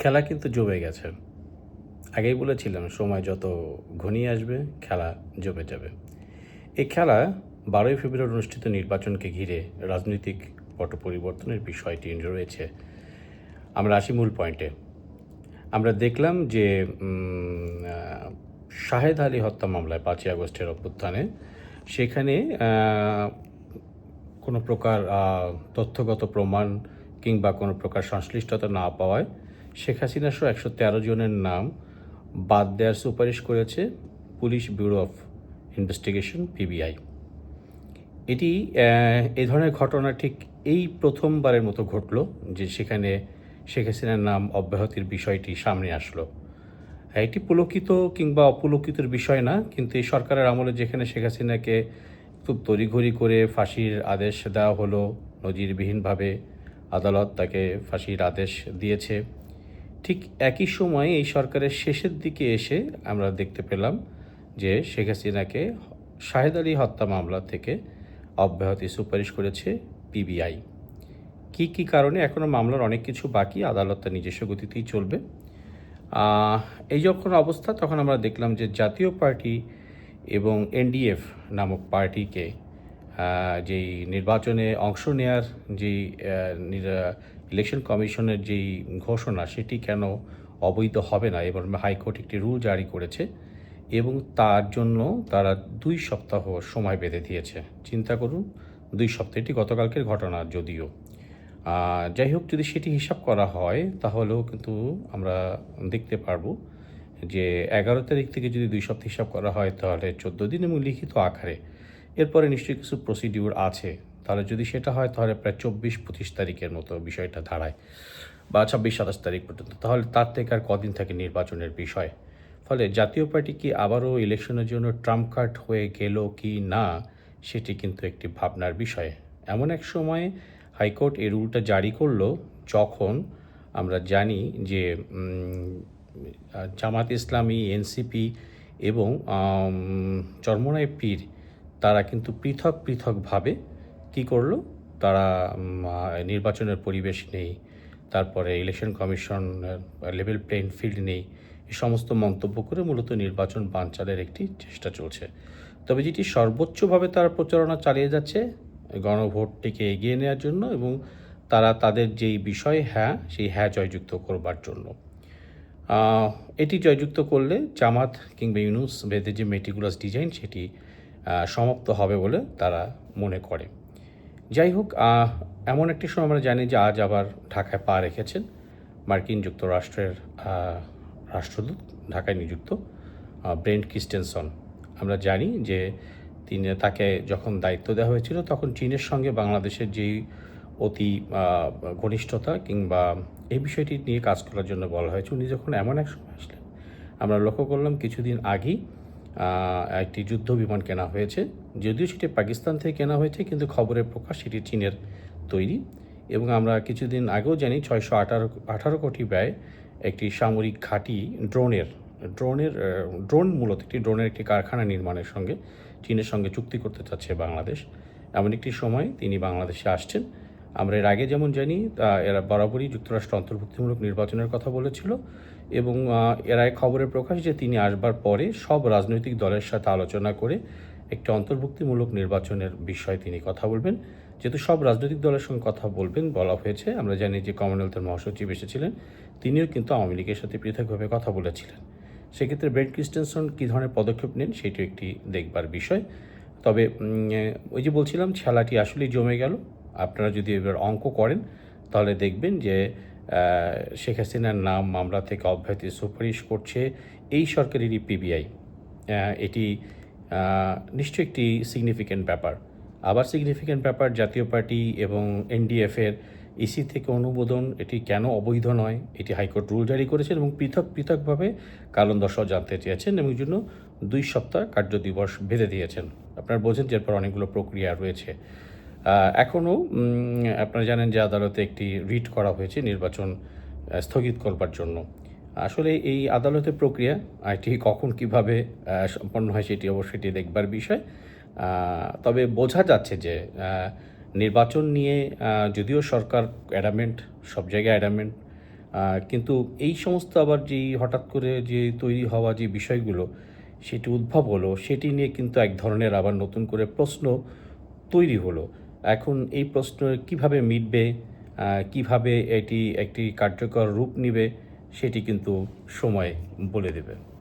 খেলা কিন্তু জমে গেছে। আগেই বলেছিলাম, সময় যত ঘনিয়ে আসবে, খেলা জমে যাবে। এই খেলা বারোই ফেব্রুয়ারি অনুষ্ঠিত নির্বাচনকে ঘিরে রাজনৈতিক পট পরিবর্তনের বিষয়টি রয়েছে। আমরা আসি মূল পয়েন্টে। আমরা দেখলাম যে শাহেদ আলী হত্যা মামলায় পাঁচই আগস্টের অভ্যুত্থানে সেখানে কোনো প্রকার তথ্যগত প্রমাণ কিংবা কোনো প্রকার সংশ্লিষ্টতা না পাওয়ায় শেখ হাসিনা সহ একশো তেরো জনের নাম বাদ দেওয়ার সুপারিশ করেছে police bureau of investigation, PBI. এটি এ ধরনের ঘটনা ঠিক এই প্রথমবারের মতো ঘটল যে সেখানে শেখ হাসিনার নাম অব্যাহতির বিষয়টি সামনে আসলো। এটি পুলকিত কিংবা অপুলকিতর বিষয় না, কিন্তু এই সরকারের আমলে যেখানে শেখ হাসিনাকে খুব তড়িঘড়ি করে ফাঁসির আদেশ দেওয়া হলো, নজিরবিহীনভাবে আদালত তাকে ফাঁসির আদেশ দিয়েছে। ঠিক একই সময়ে এই সরকারের শেষের দিকে এসে আমরা দেখতে পেলাম যে শেখ হাসিনাকে শাহেদ আলী হত্যা মামলা থেকে অব্যাহতি সুপারিশ করেছে পিবিআই। কি কি কারণে? এখনও মামলার অনেক কিছু বাকি, আদালত তার নিজস্ব গতিতেই চলবে। এই যখন অবস্থা, তখন আমরা দেখলাম যে জাতীয় পার্টি এবং এনডিএফ নামক পার্টিকে যেই নির্বাচনে অংশ নেয়ার যেই ইলেকশন কমিশনের যেই ঘোষণা, সেটি কেন অবৈধ হবে না? এবার হাইকোর্ট একটি রুল জারি করেছে এবং তার জন্য তারা দুই সপ্তাহ সময় বেঁধে দিয়েছে। চিন্তা করুন, দুই সপ্তাহ, এটি গতকালকের ঘটনা যদিও। যাই হোক, যদি সেটি হিসাব করা হয়, তাহলেও কিন্তু আমরা দেখতে পারব যে এগারো তারিখ থেকে যদি দুই সপ্তাহ হিসাব করা হয়, তাহলে চোদ্দ দিন এবং লিখিত আকারে। এরপরে নিশ্চয়ই কিছু প্রসিডিউর আছে। তাহলে যদি সেটা হয়, তাহলে প্রায় চব্বিশ পঁচিশ তারিখের মতো বিষয়টা দাঁড়ায় বা ছাব্বিশ, সাতাশ তারিখ পর্যন্ত। তাহলে তার থেকে আর কদিন থাকে নির্বাচনের বিষয়। ফলে জাতীয় পার্টি কি আবারও ইলেকশনের জন্য ট্রাম্প কার্ড হয়ে গেল কি না, সেটি কিন্তু একটি ভাবনার বিষয়। এমন এক সময়ে হাইকোর্ট এই রুলটা জারি করল যখন আমরা জানি যে জামাত ইসলামী, এনসিপি এবং চরমনায় পীর, তারা কিন্তু পৃথক পৃথকভাবে কি করল? তারা নির্বাচনের পরিবেশ নেই, তারপরে election commission level playing field নেই, এই সমস্ত মন্তব্য করে মূলত নির্বাচন বানচালের একটি চেষ্টা চলছে। তবে যেটি সর্বোচ্চভাবে তারা প্রচারণা চালিয়ে যাচ্ছে, গণভোটটিকে এগিয়ে নেওয়ার জন্য এবং তারা তাদের যেই বিষয় হ্যাঁ সেই হ্যাঁ জয়যুক্ত করবার জন্য। এটি জয়যুক্ত করলে জামাত কিংবা ইউনুস বেদের যে মেটিকুলাস ডিজাইন সেটি সমাপ্ত হবে বলে তারা মনে করে। যাই হোক এমন একটি সময় আমরা জানি যে আজ আবার ঢাকায় পা রেখেছেন মার্কিন যুক্তরাষ্ট্রের রাষ্ট্রদূত, ঢাকায় নিযুক্ত ব্রেন্ট ক্রিস্টেনসন আমরা জানি যে তিনি তাকে যখন দায়িত্ব দেওয়া হয়েছিল, তখন চীনের সঙ্গে বাংলাদেশের যেই অতি ঘনিষ্ঠতা কিংবা এই বিষয়টি নিয়ে কাজ করার জন্য বলা হয়েছে, উনি যখন এমন এক সময় আসলেন, আমরা লক্ষ্য করলাম কিছুদিন আগেই একটি যুদ্ধ বিমান কেনা হয়েছে। যদিও সেটি পাকিস্তান থেকে কেনা হয়েছে, কিন্তু খবরের প্রকাশ সেটি চীনের তৈরি। এবং আমরা কিছুদিন আগেও জানি ছয়শো আঠারো আঠারো কোটি ব্যয় একটি সামরিক ঘাঁটি ড্রোনের ড্রোনের ড্রোন মূলত একটি ড্রোনের একটি কারখানা নির্মাণের সঙ্গে, চীনের সঙ্গে চুক্তি করতে চাচ্ছে বাংলাদেশ। এমন একটি সময় তিনি বাংলাদেশে আসছেন। আমরা এর আগে যেমন জানি এরা বরাবরই যুক্তরাষ্ট্র অন্তর্ভুক্তিমূলক নির্বাচনের কথা বলেছিল এবং এর খবরের প্রকাশ যে তিনি আসবার পরে সব রাজনৈতিক দলের সাথে আলোচনা করে একটি অন্তর্ভুক্তিমূলক নির্বাচনের বিষয়ে তিনি কথা বলবেন। যেহেতু সব রাজনৈতিক দলের সঙ্গে কথা বলবেন বলা হয়েছে, আমরা জানি যে কমনওয়েলথের মহাসচিব এসেছিলেন, তিনিও কিন্তু আওয়ামী লীগের সাথে পৃথকভাবে কথা বলেছিলেন। সেক্ষেত্রে ব্রেড ক্রিস্টেনসন কী ধরনের পদক্ষেপ নেন সেটি একটি দেখবার বিষয়। তবে ওই যে বলছিলাম, খেলাটি আসলেই জমে গেল। আপনারা যদি এবার অঙ্ক করেন, তাহলে দেখবেন যে শেখ হাসিনার নাম মামলা থেকে অব্যাহতি সুপারিশ করছে এই সরকারেরই পিবিআই এটি নিশ্চয়ই একটি সিগনিফিক্যান্ট ব্যাপার। আবার সিগনিফিক্যান্ট ব্যাপার, জাতীয় পার্টি এবং এনডিএফের ইসি থেকে অনুমোদন, এটি কেন অবৈধ নয়, এটি হাইকোর্ট রুল জারি করেছেন এবং পৃথক, পৃথকভাবে কারণ দর্শক জানতে চেয়েছেন এবং জন্য দুই সপ্তাহ কার্য দিবস বেঁধে দিয়েছেন। আপনারা বোঝেন যে এরপর অনেকগুলো প্রক্রিয়া রয়েছে। এখনও আপনারা জানেন যে আদালতে একটি রিট করা হয়েছে নির্বাচন স্থগিত করবার জন্য। আসলে এই আদালতের প্রক্রিয়া এটি কখন কীভাবে সম্পন্ন হয় সেটি অবশ্যই এটি দেখবার বিষয়। তবে বোঝা যাচ্ছে যে নির্বাচন নিয়ে যদিও সরকার অ্যাডামেন্ট সব জায়গায় অ্যাডামেন্ট কিন্তু এই সমস্ত আবার যেই হঠাৎ করে যে তৈরি হওয়া যে বিষয়গুলো, সেটি উদ্ভব হলো, সেটি নিয়ে কিন্তু এক ধরনের আবার নতুন করে প্রশ্ন তৈরি হলো। এখন এই প্রশ্ন কীভাবে মিটবে কীভাবে এটি একটি কার্যকর রূপ নিবে, সেটি কিন্তু সময় বলে দেবে।